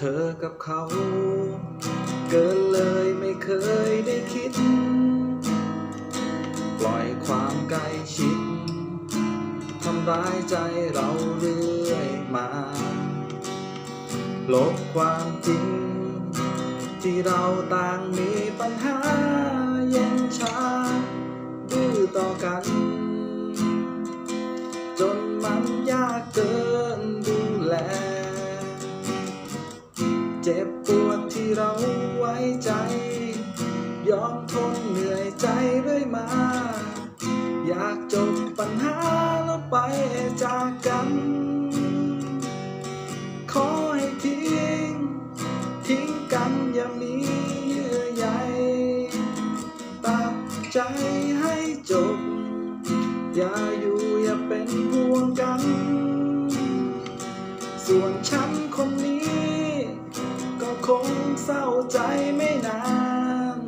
เธอกับเขา เกินเลยไม่เคยได้คิด ปล่อยความใกล้ชิดทำร้ายใจเราเรื่อยมา ลบความจริง ที่เราต่างมีปัญหาเย็นชาดื้อต่อกัน เจ็บปวดที่เราไว้ใจ ยอมทนเหนื่อยใจเรื่อยมา อยากจบปัญหาแล้วไปจากกัน ขอให้ทิ้ง ทิ้งกันอย่ามีเยื่อใยตัดใจให้จบ อย่าอยู่อย่าเป็นห่วงกัน ส่วนฉันคนนี้ก็คง เศร้าใจไม่นาน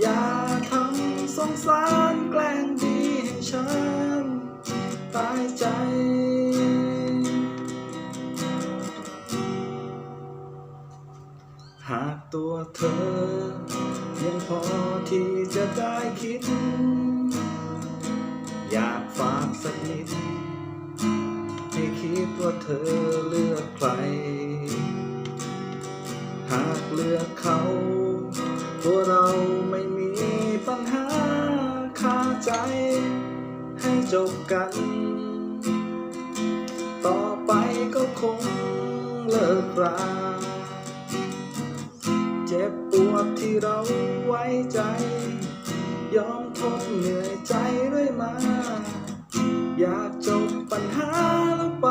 อย่าทำสงสารแกล้งดีให้ฉัน ตายใจ หากตัวเธอ ยังพอที่จะได้คิด อยากฝากสักนิดให้คิดว่าเธอเลือกใคร ให้จบกัน ต่อไปก็คงเลิกราเจ็บปวดที่เราไว้ใจ ยอมทนเหนื่อยใจเรื่อยมา อยากจบปัญหาแล้วไป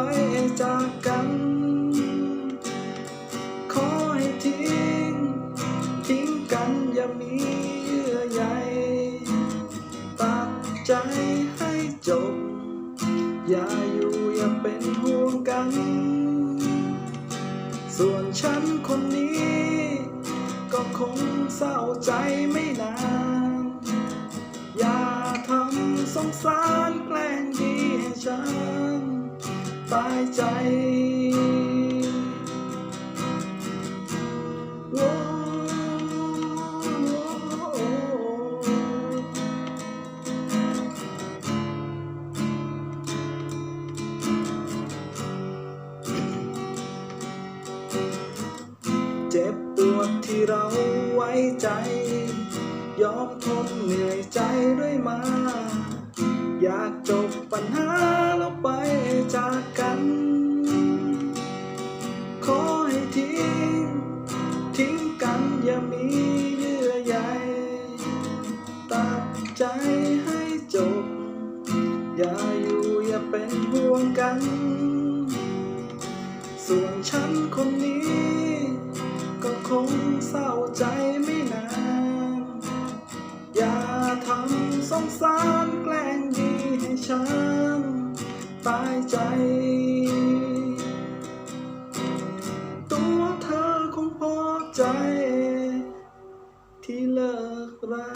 จากกันขอให้ทิ้ง ทิ้งกันอย่ามี ฉัน ส่วนฉันคนนี้ ก็คงเศร้าใจไม่นาน อย่าทำสงสารแกล้งดีให้ฉัน ตายใจ ยอมทนเหนื่อยใจเรื่อยมา อยากจบปัญหาแล้วไปจากกัน ขอให้ทิ้ง ทิ้งกันอย่ามีเยื่อใยตัดใจให้จบ อย่าอยู่อย่าเป็นห่วงกัน ส่วนฉันคนนี้ ก็คงเศร้าใจไม่ สงสารแกล้งดีให้ฉันตายใจ ตัวเธอคงพอใจ ที่เลิกรา